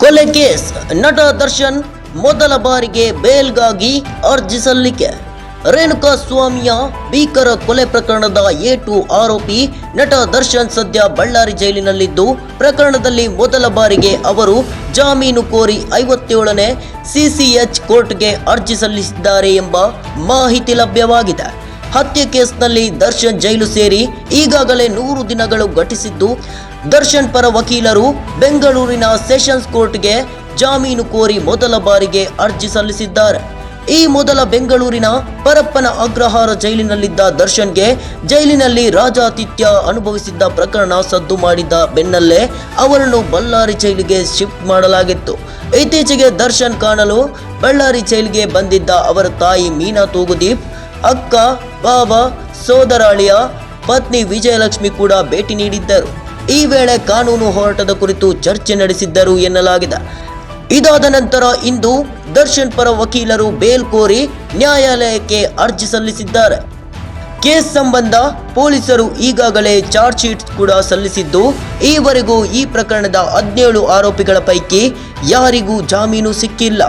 ಕೊಲೆ ಕೇಸ್. ನಟ ದರ್ಶನ್ ಮೊದಲ ಬಾರಿಗೆ ಬೇಲ್ಗಾಗಿ ಅರ್ಜಿ ಸಲ್ಲಿಕೆ. ರೇಣುಕಾ ಸ್ವಾಮಿಯ ಭೀಕರ ಕೊಲೆ ಪ್ರಕರಣದ ಎ ಟು ಆರೋಪಿ ನಟ ದರ್ಶನ್ ಸದ್ಯ ಬಳ್ಳಾರಿ ಜೈಲಿನಲ್ಲಿದ್ದು, ಪ್ರಕರಣದಲ್ಲಿ ಮೊದಲ ಬಾರಿಗೆ ಅವರು ಜಾಮೀನು ಕೋರಿ ಐವತ್ತೇಳನೇ ಸಿಸಿಎಚ್ ಕೋರ್ಟ್ಗೆ ಅರ್ಜಿ ಸಲ್ಲಿಸಿದ್ದಾರೆ ಎಂಬ ಮಾಹಿತಿ ಲಭ್ಯವಾಗಿದೆ. ಹತ್ಯೆ ಕೇಸ್ನಲ್ಲಿ ದರ್ಶನ್ ಜೈಲು ಸೇರಿ ಈಗಾಗಲೇ ನೂರು ದಿನಗಳು ಘಟಿಸಿದ್ದು ದರ್ಶನ್ ಪರ ವಕೀಲರು ಬೆಂಗಳೂರಿನ ಸೆಷನ್ಸ್ ಕೋರ್ಟ್ಗೆ ಜಾಮೀನು ಕೋರಿ ಮೊದಲ ಬಾರಿಗೆ ಅರ್ಜಿ ಸಲ್ಲಿಸಿದ್ದಾರೆ. ಈ ಮೊದಲ ಬೆಂಗಳೂರಿನ ಪರಪ್ಪನ ಅಗ್ರಹಾರ ಜೈಲಿನಲ್ಲಿದ್ದ ದರ್ಶನ್ಗೆ ಜೈಲಿನಲ್ಲಿ ರಾಜಾತಿಥ್ಯ ಅನುಭವಿಸಿದ್ದ ಪ್ರಕರಣ ಸದ್ದು ಮಾಡಿದ್ದ ಬೆನ್ನಲ್ಲೇ ಅವರನ್ನು ಬಳ್ಳಾರಿ ಜೈಲಿಗೆ ಶಿಫ್ಟ್ ಮಾಡಲಾಗಿತ್ತು. ಇತ್ತೀಚೆಗೆ ದರ್ಶನ್ ಕಾಣಲು ಬಳ್ಳಾರಿ ಜೈಲಿಗೆ ಬಂದಿದ್ದ ಅವರ ತಾಯಿ ಮೀನಾ ತೂಗುದೀಪ್ ಅಕ್ಕ ಬಾಬಾ ಸೋದರಾಳಿಯ ಪತ್ನಿ ವಿಜಯಲಕ್ಷ್ಮಿ ಕೂಡ ಭೇಟಿ ನೀಡಿದ್ದರು. ಈ ವೇಳೆ ಕಾನೂನು ಹೋರಾಟದ ಕುರಿತು ಚರ್ಚೆ ನಡೆಸಿದ್ದರು ಎನ್ನಲಾಗಿದೆ. ಇದಾದ ನಂತರ ಇಂದು ದರ್ಶನ್ ಪರ ವಕೀಲರು ಬೇಲ್ ಕೋರಿ ನ್ಯಾಯಾಲಯಕ್ಕೆ ಅರ್ಜಿ ಸಲ್ಲಿಸಿದ್ದಾರೆ. ಕೇಸ್ ಸಂಬಂಧ ಪೊಲೀಸರು ಈಗಾಗಲೇ ಚಾರ್ಜ್ ಶೀಟ್ ಕೂಡ ಸಲ್ಲಿಸಿದ್ದು, ಈವರೆಗೂ ಈ ಪ್ರಕರಣದ ಹದಿನೇಳು ಆರೋಪಿಗಳ ಪೈಕಿ ಯಾರಿಗೂ ಜಾಮೀನು ಸಿಕ್ಕಿಲ್ಲ.